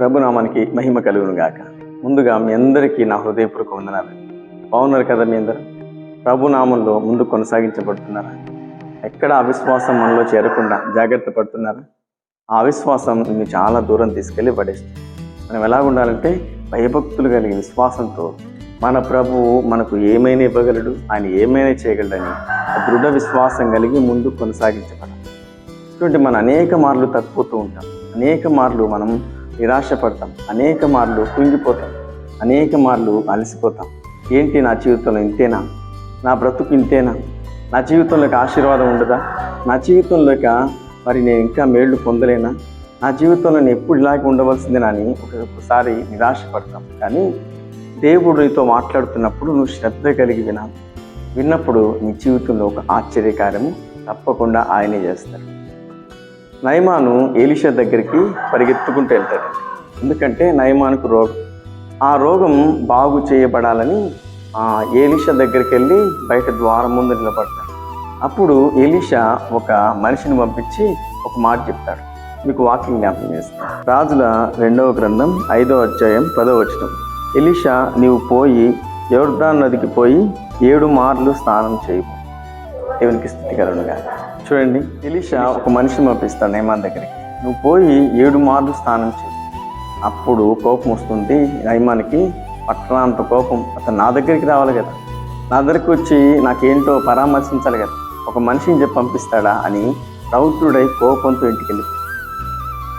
ప్రభునామానికి మహిమ కలుగును గాక ముందుగా మీ అందరికీ నా హృదయపూర్వక వందనాలు. బాగున్నారు కదా మీ అందరూ? ప్రభునామంలో ముందు కొనసాగించబడుతున్నారా? ఎక్కడ అవిశ్వాసం మనలో చేరకుండా జాగ్రత్త పడుతున్నారా? ఆ అవిశ్వాసం నిన్ను చాలా దూరం తీసుకెళ్ళి పడేస్తుంది. మనం ఎలా ఉండాలంటే భయభక్తులు కలిగి విశ్వాసంతో మన ప్రభువు మనకు ఏమైనా ఇవ్వగలడు? ఆయన ఏమైనా చేయగలడని దృఢ విశ్వాసం కలిగి ముందు కొనసాగించబడాలి. ఇటువంటి మనం అనేక మార్లు తప్పిపోతూ ఉంటాం. అనేక మార్లు మనం నిరాశపడతాం. అనేక మార్లు కుంగిపోతాం. అనేక మార్లు అలసిపోతాం. ఏంటి నా జీవితంలో ఇంతేనా? నా బ్రతుకు ఇంతేనా? నా జీవితంలోకి ఆశీర్వాదం ఉండదా? నా జీవితంలోక మరి నేను ఇంకా మేళ్ళు పొందలేనా? నా జీవితంలో నేను ఎప్పుడు ఇలాగే ఉండవలసిందేనా అని ఒక్కొక్కసారి నిరాశపడతాం. కానీ దేవుడు నీతో మాట్లాడుతున్నప్పుడు నువ్వు శ్రద్ధ కలిగి వినాలి. విన్నప్పుడు నీ జీవితంలో ఒక ఆశ్చర్యకార్యము తప్పకుండా ఆయనే చేస్తారు. నయమాను ఏలిషా దగ్గరికి పరిగెత్తుకుంటూ వెళ్తాడు. ఎందుకంటే నయమానుకు రోగం. ఆ రోగం బాగు చేయబడాలని ఆ ఏలిషా దగ్గరికి వెళ్ళి బయట ద్వారం ముందు నిలబడతాడు. అప్పుడు ఏలిషా ఒక మనిషిని పంపించి ఒక మాట చెప్తాడు. మీకు వాకింగ్ జ్ఞాపకం చేస్తాను రాజుల రెండవ గ్రంథం ఐదవ అధ్యాయం పదవ వచనం. ఎలిషా నీవు పోయి యోర్దాన్ నదికి పోయి ఏడు మార్లు స్నానం చేయి. దేవునికి స్థితి చూడండి ఎలిషా ఒక మనిషిని పంపిస్తాడు నయమాన్ దగ్గరికి. నువ్వు పోయి ఏడు మార్లు స్నానం చేయి. అప్పుడు కోపం వస్తుంది నయమానికి పట్టణాంత కోపం. అతను నా దగ్గరికి రావాలి కదా. నా దగ్గరికి వచ్చి నాకేంటో పరామర్శించాలి కదా. ఒక మనిషిని చెప్పి పంపిస్తాడా అని రౌద్రుడై కోపంతో ఇంటికి వెళ్ళిపోయాడు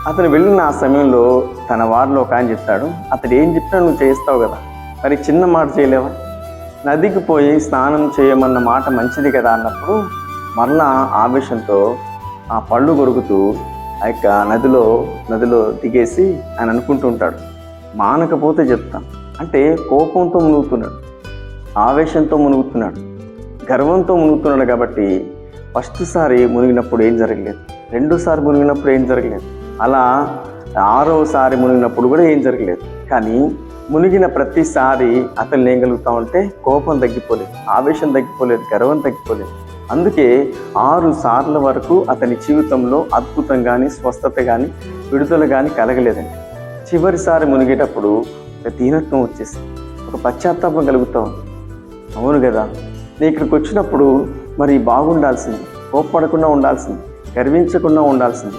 అతను వెళ్ళిన ఆ సమయంలో తన వారిలో ఒక ఆయన చెప్తాడు అతడు ఏం చెప్పినా నువ్వు చేస్తావు కదా. మరి చిన్న మాట చేయలేవా? నదికి పోయి స్నానం చేయమన్న మాట మంచిది కదా అన్నప్పుడు మరలా ఆవేశంతో ఆ పళ్ళు కొరుకుతూ ఆ యొక్క నదిలో నదిలో దిగేసి ఆయన అనుకుంటూ ఉంటాడు. మానకపోతే చెప్తాను. అంటే కోపంతో మునుగుతున్నాడు. ఆవేశంతో మునుగుతున్నాడు. గర్వంతో మునుగుతున్నాడు కాబట్టి ఫస్ట్ సారి మునిగినప్పుడు ఏం జరగలేదు. రెండోసారి మునిగినప్పుడు ఏం జరగలేదు. అలా ఆరోసారి మునిగినప్పుడు కూడా ఏం జరగలేదు. కానీ మునిగిన ప్రతిసారి అతను ఏం కలుగుతా ఉంటే కోపం తగ్గిపోలేదు. ఆవేశం తగ్గిపోలేదు. గర్వం తగ్గిపోలేదు. అందుకే ఆరు సార్ల వరకు అతని జీవితంలో అద్భుతం కానీ స్వస్థత కానీ విడుదల కానీ కలగలేదండి. చివరిసారి మునిగేటప్పుడు ఒక దీనత్వం వచ్చేసింది. ఒక పశ్చాత్తాపం కలుగుతాం. అవును కదా? నేను ఇక్కడికి వచ్చినప్పుడు మరి బాగుండాల్సింది కోప్పడకుండా ఉండాల్సింది గర్వించకుండా ఉండాల్సింది.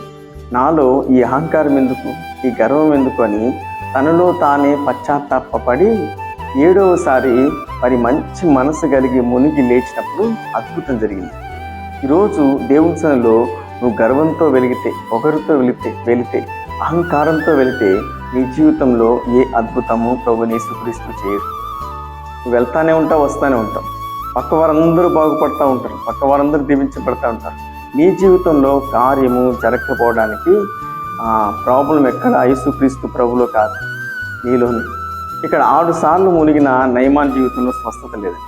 నాలో ఈ అహంకారం ఎందుకు ఈ గర్వం ఎందుకు అని తనలో తానే పశ్చాత్తాపడి ఏడవసారి మరి మంచి మనసు కలిగి మునిగి లేచినప్పుడు అద్భుతం జరిగింది. ఈరోజు దేవుని సన్నిలో నువ్వు గర్వంతో వెలిగితే ఒకరితో వెళితే వెళితే అహంకారంతో వెళితే నీ జీవితంలో ఏ అద్భుతము ప్రభు యేసుక్రీస్తు చేయదు నువ్వు వెళ్తానే ఉంటావు వస్తానే ఉంటావు. పక్క వారందరూ బాగుపడతా ఉంటారు పక్క వారందరూ దీవించబడతా ఉంటారు. నీ జీవితంలో కార్యము జరగకపోవడానికి ప్రాబ్లం ఎక్కడ? యేసుక్రీస్తు ప్రభులో కాదు. నీలోనే. ఇక్కడ ఆరు సార్లు మునిగిన నయమాన్ జీవితంలో స్వస్థత లేదు.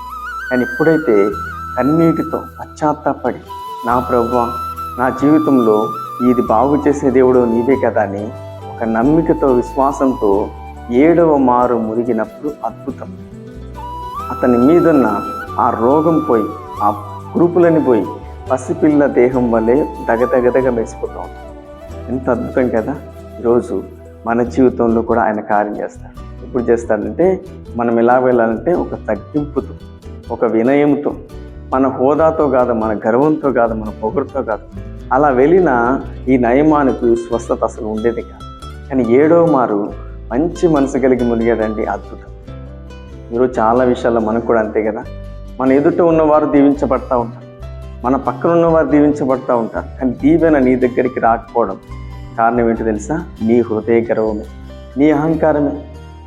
కానీ ఎప్పుడైతే కన్నీటితో పశ్చాత్తాపడి నా ప్రభు నా జీవితంలో ఇది బాగు చేసే దేవుడు నీవే కదా అని ఒక నమ్మికతో విశ్వాసంతో ఏడవ మారు మునిగినప్పుడు అద్భుతం. అతని మీదున్న ఆ రోగం పోయి ఆ గ్రూపులని పోయి పసిపిల్ల దేహం వల్లే దగదగదగ మెరిసిపోతాం. ఎంత అద్భుతం కదా! ఈరోజు మన జీవితంలో కూడా ఆయన కార్యం చేస్తాడు. ఎప్పుడు చేస్తాడంటే మనం ఎలా వెళ్ళాలంటే ఒక తగ్గింపుతో ఒక వినయంతో మన హోదాతో కాదు మన గర్వంతో కాదు మన పొగరుతో కాదు అలా వెళ్ళిన ఈ నయమానికి స్వస్థత అసలు ఉండేది కాదు. కానీ ఏడో మారు మంచి మనసు కలిగి మునిగేదండి అద్భుతం. ఈరోజు చాలా విషయాల్లో మనకు కూడా అంతే కదా. మన ఎదుట ఉన్నవారు దీవించబడతా ఉంటారు. మన పక్కన ఉన్నవారు దీవించబడతా ఉంటారు. కానీ దీవెన నీ దగ్గరికి రాకపోవడం కారణం ఏంటో తెలుసా? నీ హృదయ గర్వమే నీ అహంకారమే.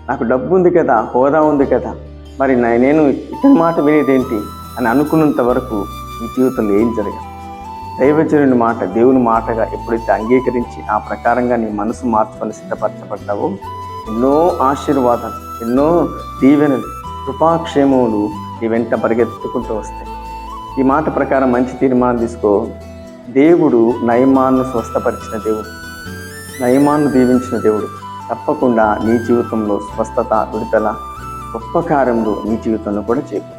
నాకు డబ్బు ఉంది కదా హోదా ఉంది కదా మరి నేను ఇతని మాట వినేదేంటి అని అనుకున్నంత వరకు ఈ జీవితంలో ఏం జరగదు. దైవజనుని మాట దేవుని మాటగా ఎప్పుడైతే అంగీకరించి ఆ ప్రకారంగా నీ మనసు మార్చుకొని సిద్ధపరచబడ్డావో ఎన్నో ఆశీర్వాదాలు ఎన్నో దీవెనలు కృపాక్షేమములు నీ వెంట పరిగెత్తుకుంటూ వస్తాయి. ఈ మాట ప్రకారం మంచి తీర్మానం తీసుకో. దేవుడు నయమాన్ను స్వస్థపరిచిన దేవుడు నయమాన్ను దీవించిన దేవుడు. తప్పకుండా నీ జీవితంలో స్వస్థత విడుదల గొప్ప కార్యములు నీ జీవితంలో కూడా చేపు.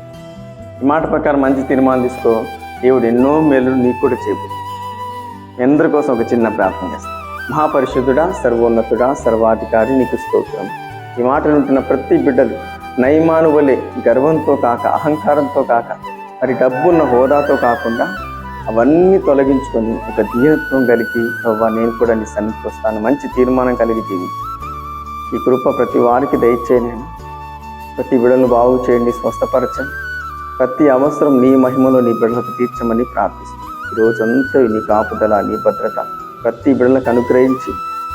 ఈ మాట ప్రకారం మంచి తీర్మానం తీసుకో. దేవుడు ఎన్నో మేలు నీకు కూడా చేపు. ఎందరి అందరి కోసం ఒక చిన్న ప్రార్థన చేస్తాను మహాపరిశుద్ధుడా సర్వోన్నతుడా సర్వాధికారి నీకు స్తోత్రం. ఈ మాట ఉంటున్న ప్రతి బిడ్డలు నయమాను వలె గర్వంతో కాక అహంకారంతో కాక మరి డబ్బున్న హోదాతో కాకుండా అవన్నీ తొలగించుకొని ఒక దీనత్వం కలిగి ప్రభావ నేను కూడా నీ సన్నిధికి వస్తాను. మంచి తీర్మానం కలిగి జీవించు. ఈ కృప ప్రతి వారికి దయచేయండి ప్రతి బిడలను బాగు చేయండి స్వస్థపరచండి. ప్రతి అవసరం నీ మహిమలో నీ బిడలకు తీర్చమని ప్రార్థిస్తాను ఈ అంతా నీ కాపుదల నీ భద్రత ప్రతి బిడలకు అనుగ్రహించి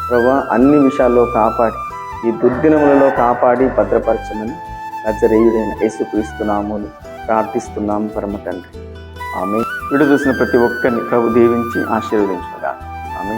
ప్రభా అన్ని విషయాల్లో కాపాడి ఈ దుర్దినములలో కాపాడి భద్రపరచమని నజరేయుడైన యేసుక్రీస్తున్నాముని ప్రార్థిస్తున్నాము పరమ తండ్రి. ఆమె విడుదూసిన చూసిన ప్రతి ఒక్కరిని ప్రభు దీవించి ఆశీర్వదించుగా ఆమె